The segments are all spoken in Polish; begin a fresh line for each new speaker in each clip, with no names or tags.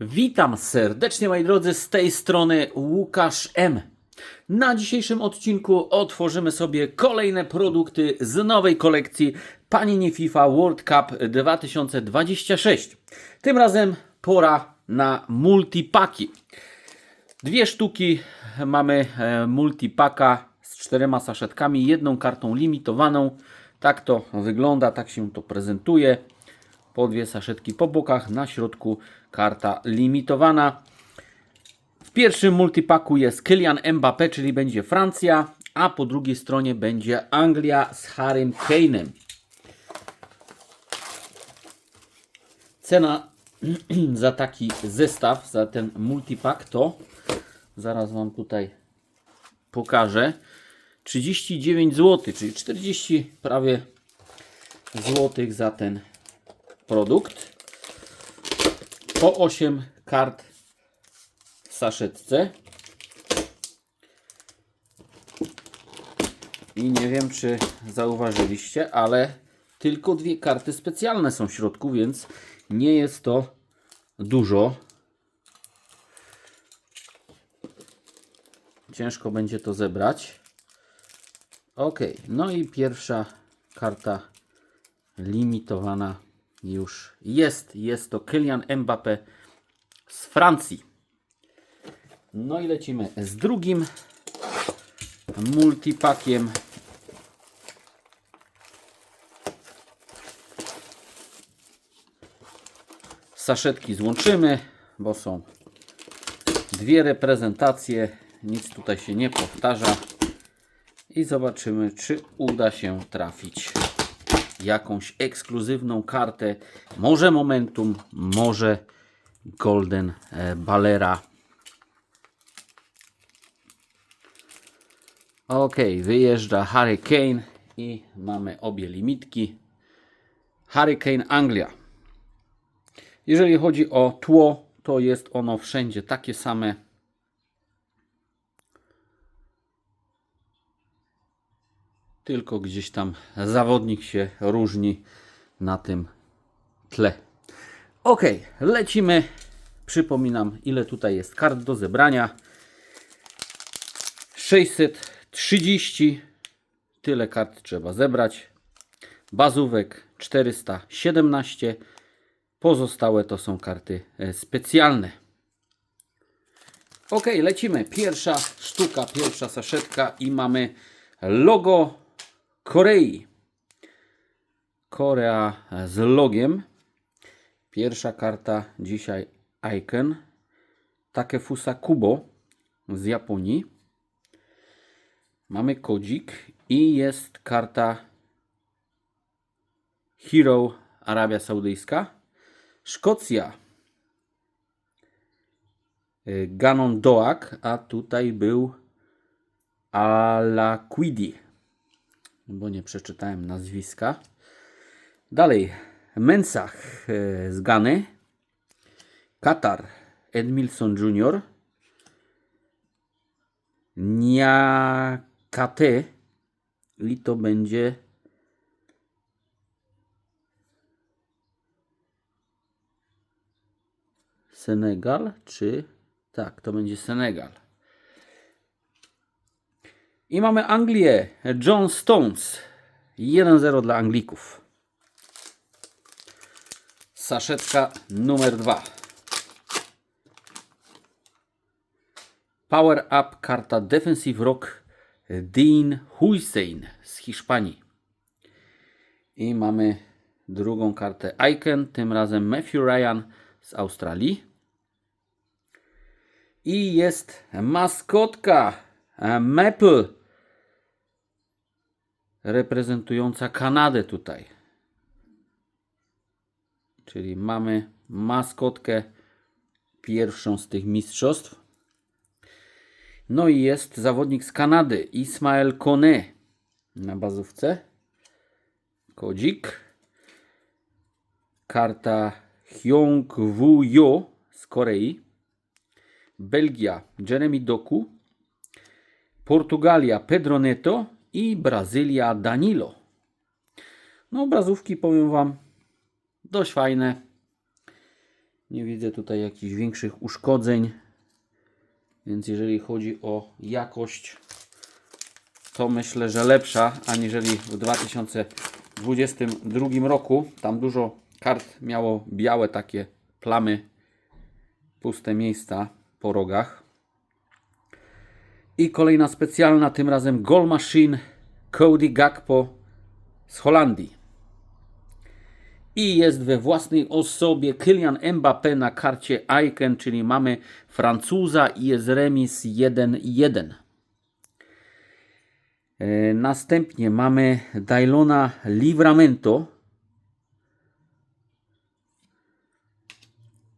Witam serdecznie moi drodzy, z tej strony Łukasz M. Na dzisiejszym odcinku otworzymy sobie kolejne produkty z nowej kolekcji Panini FIFA World Cup 2026. Tym razem pora na multipaki. Dwie sztuki mamy e, multipaka z czterema saszetkami, jedną kartą limitowaną. Tak to wygląda, tak się to prezentuje. Po dwie saszetki po bokach, na środku karta limitowana. W pierwszym multipaku jest Kylian Mbappé, czyli będzie Francja, a po drugiej stronie będzie Anglia z Harrym Kane'em. Cena za taki zestaw, za ten multipak to, zaraz Wam tutaj pokażę, 39 zł, czyli 40 prawie złotych za ten produkt. Po 8 kart w saszetce. I nie wiem, czy zauważyliście, ale tylko dwie karty specjalne są w środku, więc nie jest to dużo. Ciężko będzie to zebrać. Ok, no i pierwsza karta limitowana już jest. Jest to Kylian Mbappé z Francji. No i lecimy z drugim multipakiem. Saszetki złączymy, bo są dwie reprezentacje. Nic tutaj się nie powtarza. I zobaczymy, czy uda się trafić jakąś ekskluzywną kartę. Może Momentum, może Golden e, Balera. Ok, wyjeżdża Harry Kane i mamy obie limitki. Harry Kane Anglia. Jeżeli chodzi o tło, to jest ono wszędzie takie same. Tylko gdzieś tam zawodnik się różni na tym tle. Ok, lecimy. Przypominam, ile tutaj jest kart do zebrania. 630. Tyle kart trzeba zebrać. Bazówek 417. Pozostałe to są karty e, specjalne. Ok, lecimy. Pierwsza sztuka, pierwsza saszetka i mamy logo Korei. Korea z logiem. Pierwsza karta dzisiaj Icon. Takefusa Kubo z Japonii. Mamy kodzik i jest karta Hero Arabia Saudyjska. Szkocja. Ganon Doak, a tutaj był Alaquidi, bo nie przeczytałem nazwiska. Dalej, Mensah e, z Gany, Katar, Edmilson Jr., Niakate i to będzie Senegal, czy tak, to będzie Senegal. I mamy Anglię. John Stones. 1-0 dla Anglików. Saszetka numer 2. Power Up karta Defensive Rock Dean Hussein z Hiszpanii. I mamy drugą kartę Icon, tym razem Matthew Ryan z Australii. I jest maskotka e, Maple reprezentująca Kanadę tutaj. Czyli mamy maskotkę pierwszą z tych mistrzostw. No i jest zawodnik z Kanady, Ismael Kone na bazówce. Kodzik. Karta Hyung Woo Yo z Korei. Belgia Jeremy Doku. Portugalia Pedro Neto i Brazylia Danilo. No obrazówki powiem Wam dość fajne. Nie widzę tutaj jakichś większych uszkodzeń. Więc jeżeli chodzi o jakość, to myślę, że lepsza aniżeli w 2022 roku. Tam dużo kart miało białe takie plamy, puste miejsca po rogach. I kolejna specjalna, tym razem Goal Machine Cody Gakpo z Holandii. I jest we własnej osobie Kylian Mbappé na karcie Icon, czyli mamy Francuza i jest remis 1-1. E, Następnie mamy Dailona Livramento.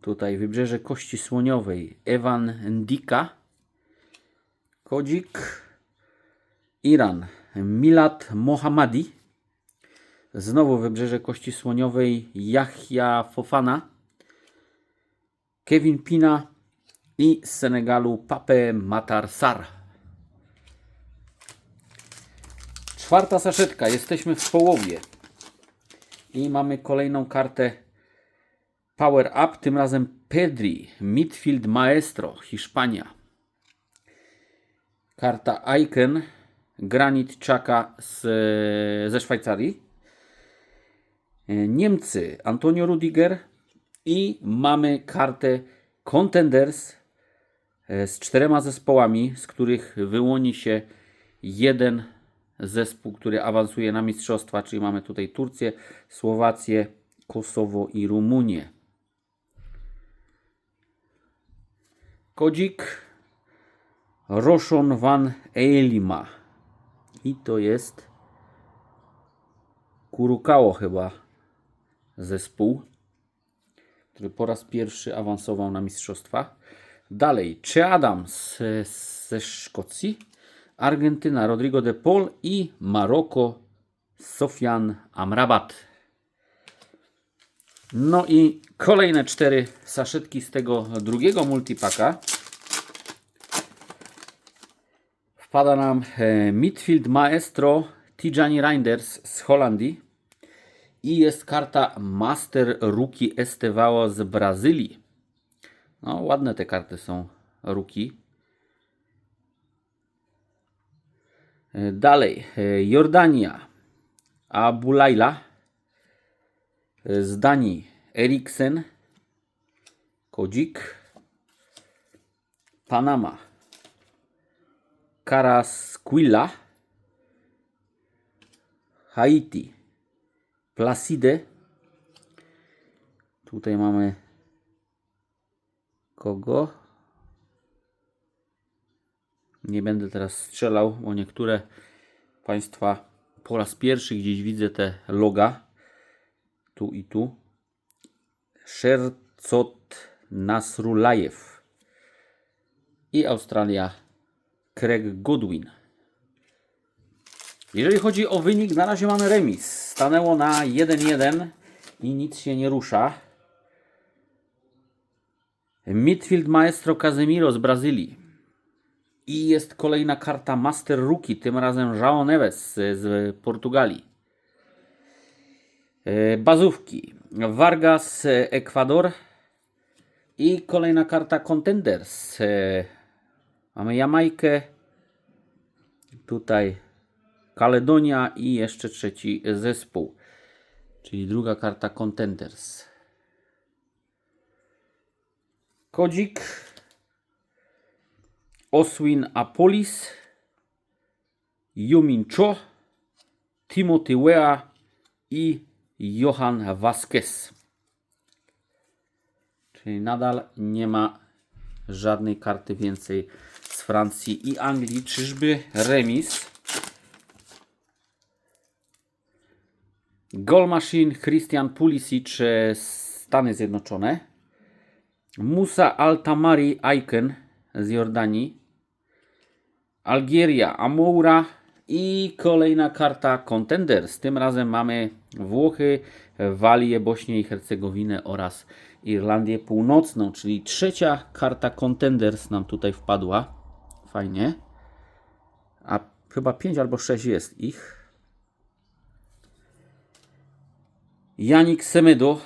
Tutaj wybrzeże Kości Słoniowej Evan Ndika. Kodzik. Iran Milad Mohammadi. Znowu wybrzeże Kości Słoniowej Yahya Fofana. Kevin Pina i z Senegalu Pape Matar Sarr. Czwarta saszetka, jesteśmy w połowie. I mamy kolejną kartę Power Up, tym razem Pedri, Midfield Maestro, Hiszpania. Karta Icon, Granit Chaka z, ze Szwajcarii. Niemcy, Antonio Rudiger. I mamy kartę Contenders e, z czterema zespołami, z których wyłoni się jeden zespół, który awansuje na mistrzostwa, czyli mamy tutaj Turcję, Słowację, Kosowo i Rumunię. Kodzik Roszon van Eilima. I to jest Kurukało chyba zespół, który po raz pierwszy awansował na mistrzostwa. Dalej, Czy Adams ze Szkocji, Argentyna Rodrigo de Paul i Maroko Sofian Amrabat. No i kolejne cztery saszetki z tego drugiego multipaka. Wpada nam e, midfield maestro Tijani Reinders z Holandii i jest karta Master Rookie Estevao z Brazylii. No, ładne te karty są Rookie. E, Dalej, e, Jordania, Abulaila, z Danii Eriksen, Kodzik, Panama, Carasquilla, Haiti, Placide. Tutaj mamy kogo? Nie będę teraz strzelał, bo niektóre Państwa po raz pierwszy gdzieś widzę te loga. Tu i tu. Sherzot Nasrulajew. I Australia Craig Godwin. Jeżeli chodzi o wynik, na razie mamy remis. Stanęło na 1-1 i nic się nie rusza. Midfield Maestro Casemiro z Brazylii. I jest kolejna karta Master Rookie, tym razem João Neves z, Portugalii. E, Bazówki. Vargas Ekwador. I kolejna karta Contenders. E, Mamy Jamajkę. Tutaj Kaledonia i jeszcze trzeci zespół. Czyli druga karta Contenders. Kodzik. Oswin Apolis. Yumin Cho. Timothy Wea i Johan Vasquez. Czyli nadal nie ma żadnej karty więcej Francji i Anglii. Czyżby remis? Goal Machine Christian Pulisic e, Stany Zjednoczone. Musa Altamari Icon z Jordanii. Algieria Amoura i kolejna karta Contenders. Tym razem mamy Włochy, Walię, Bośnię i Hercegowinę oraz Irlandię Północną, czyli trzecia karta Contenders nam tutaj wpadła. Fajnie. A chyba 5 albo 6 jest ich. Janik Semedo.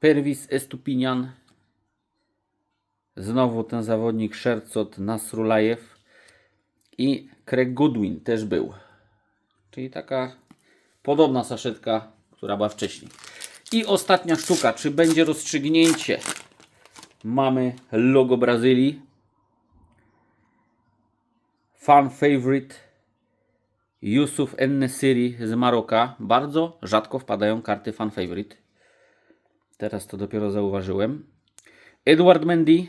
Pervis Estupinian. Znowu ten zawodnik Szercot Nasrulajew. I Craig Goodwin też był. Czyli taka podobna saszetka, która była wcześniej. I ostatnia sztuka. Czy będzie rozstrzygnięcie? Mamy logo Brazylii. Fan favorite Yusuf Ennesiri z Maroka. Bardzo rzadko wpadają karty fan favorite. Teraz to dopiero zauważyłem. Edward Mendy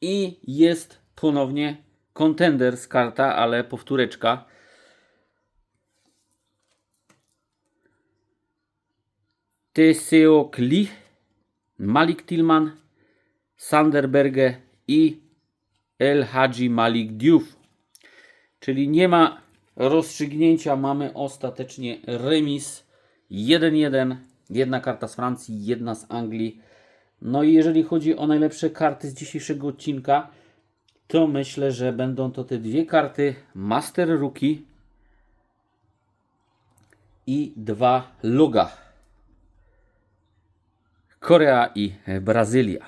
i jest ponownie contenders karta, ale powtóreczka. Teseo Kli, Malik Tillman, Sander Berge i El Hadji Malik Diouf. Czyli nie ma rozstrzygnięcia, mamy ostatecznie remis 1-1. Jedna karta z Francji, jedna z Anglii. No i jeżeli chodzi o najlepsze karty z dzisiejszego odcinka, to myślę, że będą to te dwie karty Master Rookie i dwa loga. Korea i Brazylia.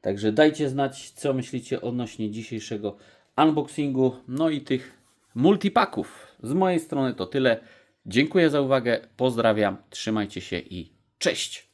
Także dajcie znać, co myślicie odnośnie dzisiejszego unboxingu, no i tych multipaków. Z mojej strony to tyle. Dziękuję za uwagę, pozdrawiam, trzymajcie się i cześć!